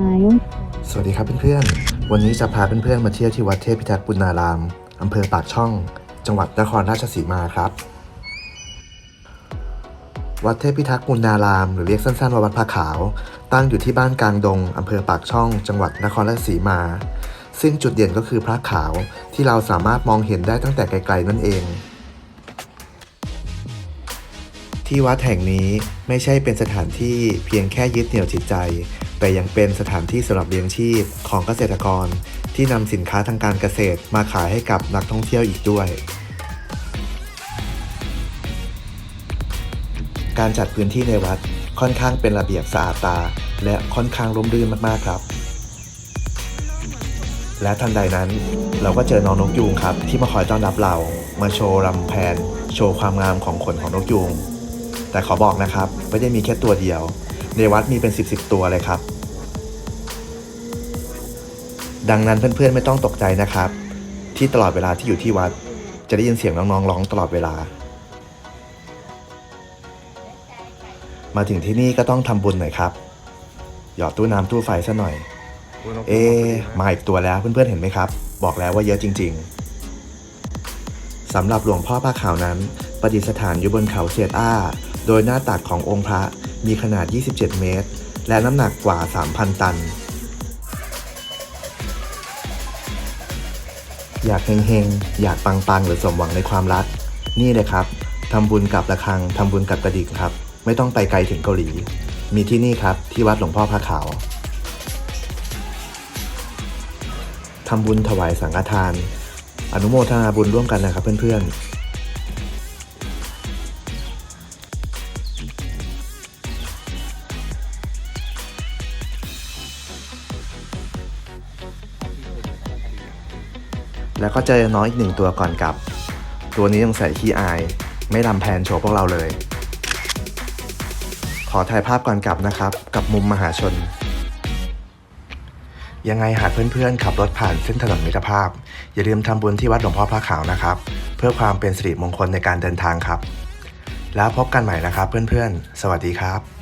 ายสวัสดีครับเพื่อนๆ วันนี้จะพาเพื่อนๆมาเที่ยวที่วัดเทพพิทักษ์ปุณาราม อำเภอปากช่อง จังหวัดนครราชสีมาครับ วัดเทพพิทักษ์ปุณาราม หรือเรียกสั้นๆว่าวัดพระขาว ตั้งอยู่ที่บ้านกลางดง อำเภอปากช่อง จังหวัดนครราชสีมา ซึ่งจุดเด่นก็คือพระขาวที่เราสามารถมองเห็นได้ตั้งแต่ไกลๆนั่นเอง ที่วัดแห่งนี้ไม่ใช่เป็นสถานที่เพียงแค่ยึดเหนี่ยวจิตใจ แต่ยังเป็นสถานที่สำหรับเลี้ยงชีพของเกษตรกร ที่นำสินค้าทางการเกษตรมาขายให้กับนักท่องเที่ยวอีกด้วย การจัดพื้นที่ในวัดค่อนข้างเป็นระเบียบสะอาดตา และค่อนข้างร่มรื่นมากๆครับ และทันใดนั้นเราก็เจอน้องนกยูงครับ ที่มาคอยต้อนรับเรามาโชว์รำแพน โชว์ความงามของขนของนกยูง แต่ขอบอกนะครับ ไม่ได้มีแค่ตัวเดียว ในวัดมีเป็น 10บสตัวเลยครับ ดังนั้นเพื่อนๆไม่ต้องตกใจนะครับ ที่ตลอดเวลาที่อยู่ที่วัด จะได้ยินเสียงน้องๆร้องตลอดเวลา มาถึงที่นี่ก็ต้องทำบุญหน่อยครับ หยอดตู้น้ำตู้ไฟซะหน่อย เอ๊มาอีกตัวแล้วเพื่อนๆเห็นไหมครับ บอกแล้วว่าเยอะจริง ๆสำหรับหลวงพ่อผ้าขาวนั้น ประดิษฐานอยู่บนเขาเสียดอ้า โดยหน้าตักขององค์พระมีขนาด 27 เมตร และน้ำหนักกว่า 3,000 ตัน อยากเฮงๆ อยากปังๆ หรือสมหวังในความรัก นี่เลยครับทำบุญกับระฆังทำบุญกับกระดิ่งครับ ไม่ต้องไปไกลถึงเกาหลี มีที่นี่ครับ ที่วัดหลวงพ่อพระขาวทำบุญถวายสังฆทาน อนุโมทนาบุญร่วมกันนะครับเพื่อนๆ แล้วก็เจอน้องอีกหนึ่งตัวก่อนกลับ ตัวนี้ยังใส่ขี้อาย ไม่ลำแพนโชว์พวกเราเลย ขอถ่ายภาพก่อนกลับนะครับ กับมุมมหาชน ยังไงหากเพื่อนๆขับรถผ่านเส้นถนนมิตรภาพ อย่าลืมทำบุญที่วัดหลวงพ่อพระขาวนะครับ เพื่อความเป็นสิริมงคลในการเดินทางครับ แล้วพบกันใหม่นะครับเพื่อนๆ สวัสดีครับ